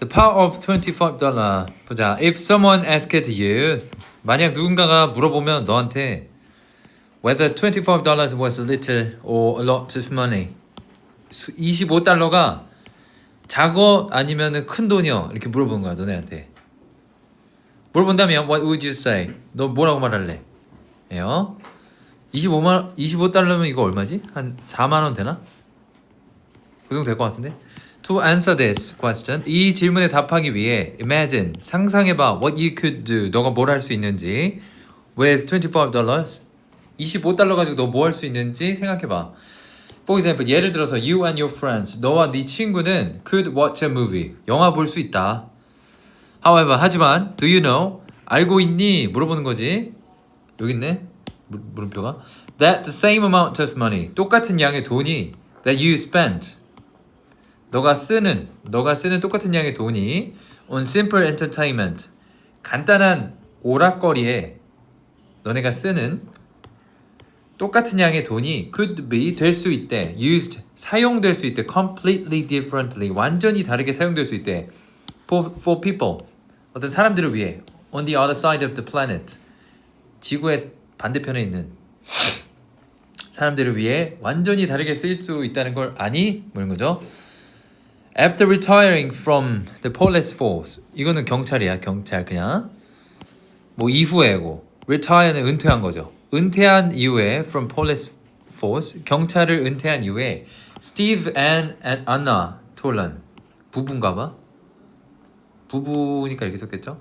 The power of $25 보자. If someone asked you 만약 누군가가 물어보면 너한테 whether $25 was little or a lot of money. 25달러가 작어 아니면은 큰 돈이요. 이렇게 물어본 거야 너네한테. 물어본다면 what would you say? 너 뭐라고 말할래? 예요? 25만 25달러면 이거 얼마지? 한 4만 원 되나? 그 정도 될 것 같은데 To answer this question 이 질문에 답하기 위해 imagine 상상해봐 what you could do 너가 뭘 할 수 있는지 with 25 dollars 25달러 가지고 너 뭐 할 수 있는지 생각해봐 For example 예를 들어서 you and your friends 너와 네 친구는 could watch a movie 영화 볼 수 있다 However 하지만 do you know 알고 있니 물어보는 거지 여기 있네 물, 물음표가 that the same amount of money 똑같은 양의 돈이 that you spent 너가 쓰는 너가 쓰는 똑같은 양의 돈이 on simple entertainment 간단한 오락거리에 너네가 쓰는 똑같은 양의 돈이 could be 될 수 있대 used 사용될 수 있대 completely differently 완전히 다르게 사용될 수 있대 for, for people 어떤 사람들을 위해 on the other side of the planet 지구의 반대편에 있는 사람들을 위해 완전히 다르게 쓰일 수 있다는 걸 아니? 뭐 이런 거죠. After retiring from the police force 이거는 경찰이야 경찰 그냥 뭐 이후에고 retire는 은퇴한 거죠. 은퇴한 이후에 from police force 경찰을 은퇴한 이후에 Steve and, and Anna 톨란 부부인가봐. 부부니까 이렇게 썼겠죠.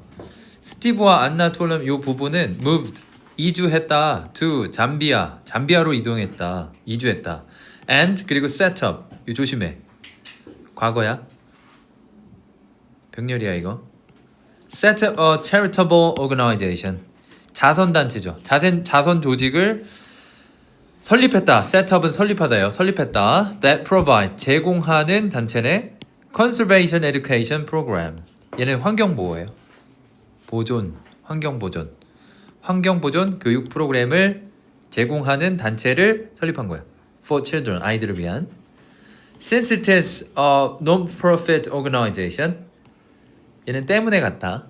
스티브와 안나 톨란 요 부부는 moved 이주했다 to 잠비아 잠비아로 이동했다 이주했다 and 그리고 set up 요 조심해 과거야? 병렬이야 이거. Set a charitable organization. 자선 단체죠. 자선 자선 조직을 설립했다. Set up은 설립하다요. 설립했다. That provide 제공하는 단체네. Conservation education program. 얘는 환경 보호예요. 보존 환경 보존. 환경 보존 교육 프로그램을 제공하는 단체를 설립한 거야. For children 아이들을 위한. Since it is a non-profit organization, 얘는 때문에 같다.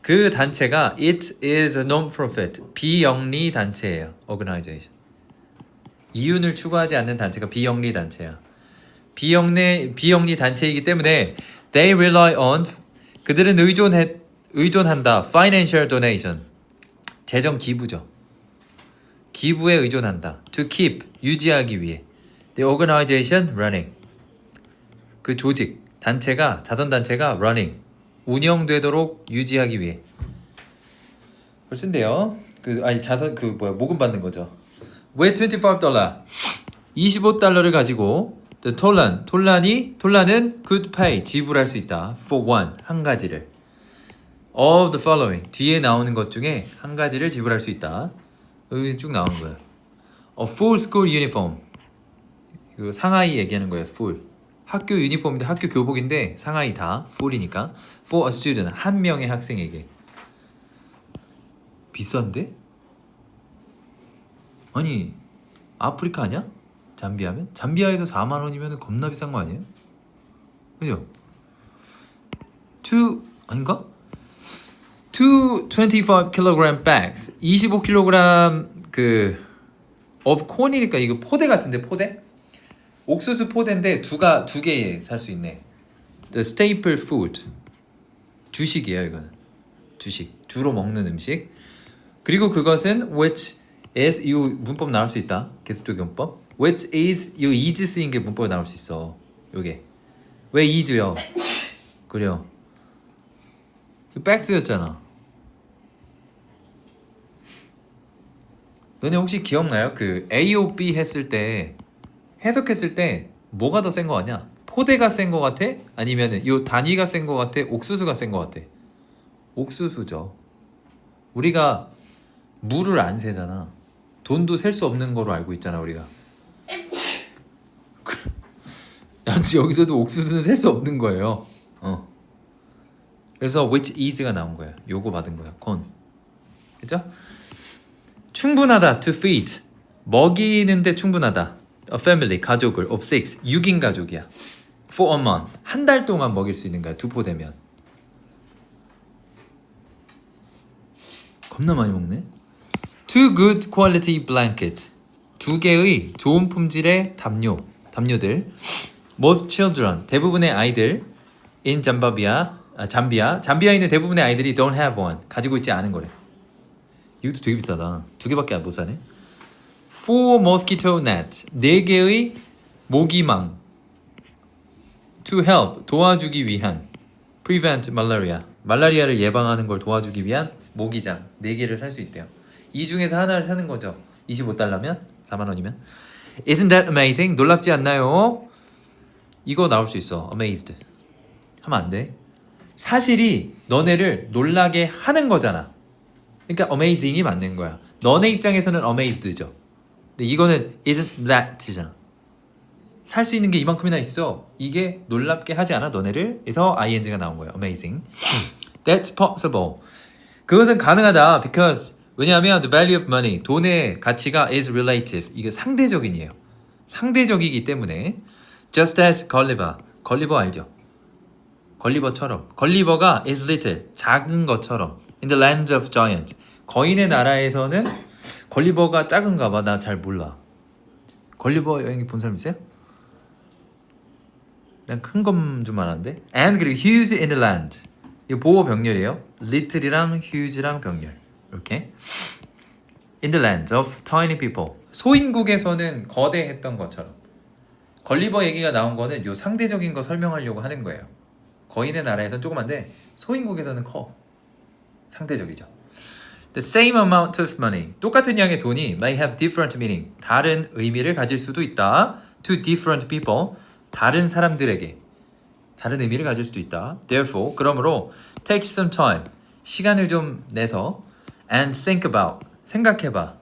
그 단체가 it is a non-profit 비영리 단체예요. organization. 이윤을 추구하지 않는 단체가 비영리 단체야. 비영리 비영리 단체이기 때문에 they rely on 그들은 의존해 의존한다. financial donation 재정 기부죠. 기부에 의존한다. To keep 유지하기 위해. The organization running. 그 조직 단체가 자선 단체가 running 운영되도록 유지하기 위해. 쓴대요. 그 아니 자선 그 뭐야 모금 받는 거죠. 왜 25 달러? 25달러를 가지고 the 톨란 톨란이 톨란은 could pay 지불할 수 있다 for one 한 가지를 of the following 뒤에 나오는 것 중에 한 가지를 지불할 수 있다. 여기 쭉 나오는 거야. A full school uniform. 그 상하이 얘기하는 거예요. full. 학교 유니폼인데 학교 교복인데 상하이 다 full이니까 for a student 한 명의 학생에게. 비싼데? 아니 아프리카 아니야? 잠비아면? 잠비아에서 4만 원이면 겁나 비싼 거 아니에요? 그죠? to 아닌가? two 25 kg bags 25kg 그 of corn이니까 이거 포대 같은데 포대? 옥수수 포대인데 두가 두 개에 살 수 있네. The staple food. 주식이에요 이거는 주식. 주로 먹는 음식. 그리고 그것은 which is 이 문법 나올 수 있다. 계속적용법. which is 이 is 쓰인 게 문법에 나올 수 있어. 요게. 왜 is요? 그래요. 백스였잖아. 너네 혹시 기억나요? 그 AOB 했을 때 해석했을 때 뭐가 더 센 거 같냐? 포대가 센 거 같아? 아니면 요 단위가 센 거 같아? 옥수수가 센 거 같아? 옥수수죠. 우리가 물을 안 세잖아. 돈도 셀 수 없는 거로 알고 있잖아 우리가. 여튼 여기서도 옥수수는 셀 수 없는 거예요. 어. 그래서 which is가 나온 거야. 요거 받은 거야. con. 그죠? 충분하다 to feed 먹이는데 충분하다 a family 가족을 of six 6인 가족이야. For a month. 한 달 동안 먹일 수 있는 거야 두포 되면. 겁나 많이 먹네. Two good quality blanket. 두 개의 좋은 품질의 담요 담요들. Most children 대부분의 아이들 in 잠바비아 아, 잠비아 잠비아에 있는 대부분의 아이들이 don't have one. 가지고 있지 않은 거래. 이것도 되게 비싸다. 두 개밖에 못 사네 four mosquito nets 네 개의 모기망 to help 도와주기 위한 prevent malaria 말라리아를 예방하는 걸 도와주기 위한 모기장 4개를 살 수 있대요. 이 중에서 하나를 사는 거죠. 25달러면 4만 원이면 Isn't that amazing? 놀랍지 않나요? 이거 나올 수 있어. Amazed. 하면 안 돼. 사실이 너네를 놀라게 하는 거잖아. 그러니까 amazing이 맞는 거야. 너네 입장에서는 amazed죠. 근데 이거는 isn't that잖아. 살 수 있는 게 이만큼이나 있어. 이게 놀랍게 하지 않아 너네를? 그래서 ing가 나온 거예요. Amazing. That's possible. 그것은 가능하다. Because 왜냐하면 the value of money 돈의 가치가 is relative. 이게 상대적인이에요. 상대적이기 때문에 just as Gulliver 걸리버 알죠? 걸리버처럼 걸리버가 is little 작은 것처럼 in the lands of giants 거인의 나라에서는 걸리버가 작은가 봐. 나 잘 몰라. 걸리버 여행 본 사람 있어요? 난 큰 건좀 아는데. And 그리고 huge in the land. 이거 보호 병렬이에요. little이랑 huge랑 병렬. 이렇게. In the land of tiny people. 소인국에서는 거대했던 것처럼. 걸리버 얘기가 나온 거는 요 상대적인 거 설명하려고 하는 거예요. 거인의 나라에서는 조그만데 소인국에서는 커. 상대적이죠. The same amount of money. 똑같은 양의 돈이 may have different meaning. 다른 의미를 가질 수도 있다. To different people. 다른 사람들에게 다른 의미를 가질 수도 있다. Therefore, 그러므로 take some time. 시간을 좀 내서 and think about. 생각해봐.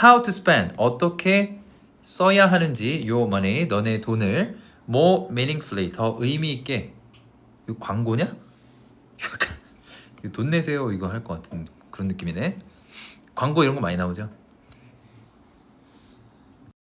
How to spend. 어떻게 써야 하는지 your money. 너네 돈을 more meaningfully. 더 의미 있게. 이거 광고냐? 약간 돈 내세요 이거 할 것 같은 그런 느낌이네. 광고 이런 거 많이 나오죠.